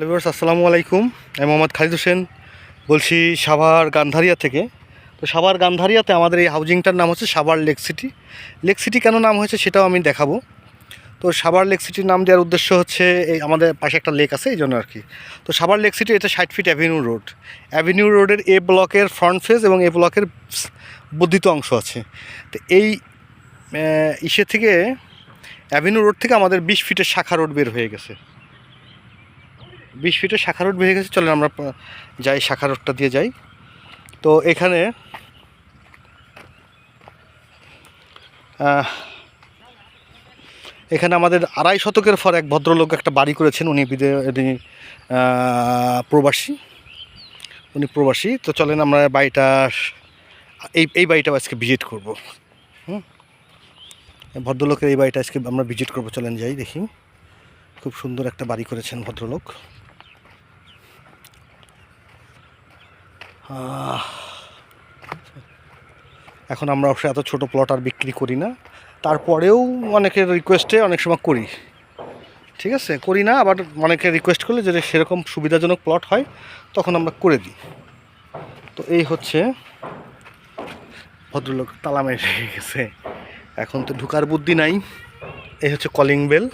Viewers, আসসালামু আলাইকুম। আমি মোহাম্মদ খালিদ হোসেন, বলছি সাভার গান্ধারিয়া থেকে। তো সাভার গান্ধারিয়াতে আমাদের এই হাউজিংটার নাম হচ্ছে Savar lake city. Lake city কেন নাম হয়েছে সেটাও আমি দেখাবো। তো সাভার লেক সিটির নাম দেওয়ার উদ্দেশ্য হচ্ছে এই আমাদের পাশে একটা লেক আছে, এই জন্য আর কি। তো সাভার লেক সিটি এটা ষাট ফিট অ্যাভিনিউ রোড অ্যাভিনিউ রোডের এ ব্লকের ফ্রন্ট ফেজ এবং এ ব্লকের বর্ধিত অংশ আছে। তো এই ইসে থেকে অ্যাভিনিউ রোড থেকে আমাদের বিশ ফিটের শাখা রোড বের হয়ে গেছে। বিশ ফিটের শাখা রোড বেরিয়ে গেছে। চলেন আমরা যাই, শাখা রোডটা দিয়ে যাই। তো এখানে এখানে আমাদের আড়াই শতকের পর এক ভদ্রলোক একটা বাড়ি করেছেন। উনি বিদে প্রবাসী। উনি প্রবাসী। তো চলেন আমরা বাড়িটা, এই এই বাড়িটা আজকে ভিজিট করব। হুম? ভদ্রলোকের এই বাড়িটা আজকে আমরা ভিজিট করব। চলেন যাই দেখি। খুব সুন্দর একটা বাড়ি করেছেন ভদ্রলোক। এখন আমরা অবশ্যই এত ছোট প্লট আর বিক্রি করি না। তারপরেও অনেকের রিকোয়েস্টে অনেক সময় করি। ঠিক আছে? করি না, আবার অনেকে রিকোয়েস্ট করলে যদি সেরকম সুবিধাজনক প্লট হয়, তখন আমরা করে দিই। তো এই হচ্ছে ভদ্রলোক তালা মেরে গেছে। এখন তো ঢুকার বুদ্ধি নাই। এই হচ্ছে কলিং বেল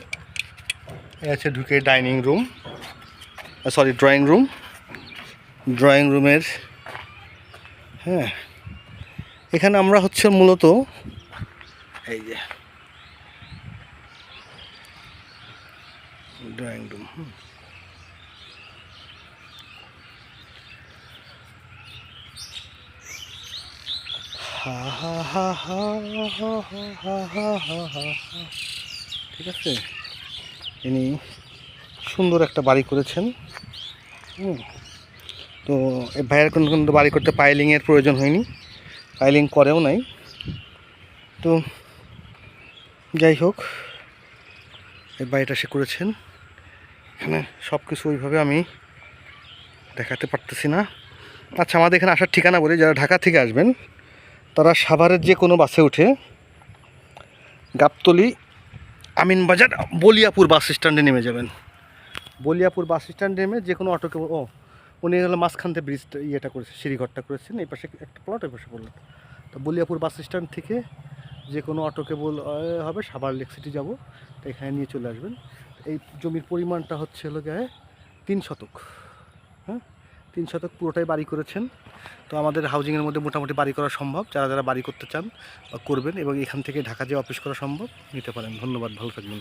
এই হচ্ছে ঢুকে dining room sorry drawing room drawing রুমের হ্যাঁ এখানে আমরা হচ্ছে মূলত এই যে ড্রয়িং রুম হুম ঠিক আছে ইনি সুন্দর একটা বাড়ি করেছেন হুম তো ভাইয়ের কোনো কিন্তু বাড়ি করতে পাইলিংয়ের প্রয়োজন হয়নি পাইলিং করেও নাই। তো যাই হোক এই বাড়িটা সে করেছেন। এখানে সব কিছু ওইভাবে আমি দেখাতে পারতেছি না। আচ্ছা আমাদের এখানে আসার ঠিকানা বলি, যারা ঢাকা থেকে আসবেন, তারা সাভারের যে কোনো বাসে উঠে গাবতলি আমিনবাজার বলিয়াপুর বাস স্ট্যান্ডে নেমে যাবেন। বলিয়াপুর বাস স্ট্যান্ডে নেমে যে কোনো অটোকে ও উনি হলো মাঝখান থেকে ইয়েটা করেছে, সিঁড়িঘরটা করেছেন, এই পাশে একটা প্লট এই পাশে বললেন তো বলিয়াপুর বাস স্ট্যান্ড থেকে যে কোনো অটোকে বল হবে, সাভার লেক সিটি যাব, তো এখানে নিয়ে চলে আসবেন। এই জমির পরিমাণটা হচ্ছে হলো গায়ে তিন শতক। হ্যাঁ? তিন শতক পুরোটাই বাড়ি করেছেন। তো আমাদের হাউজিংয়ের মধ্যে মোটামুটি বাড়ি করা সম্ভব, যারা যারা বাড়ি করতে চান বা করবেন এবং এখান থেকে ঢাকা যে অফিস করা সম্ভব, নিতে পারেন। ধন্যবাদ, ভালো থাকবেন।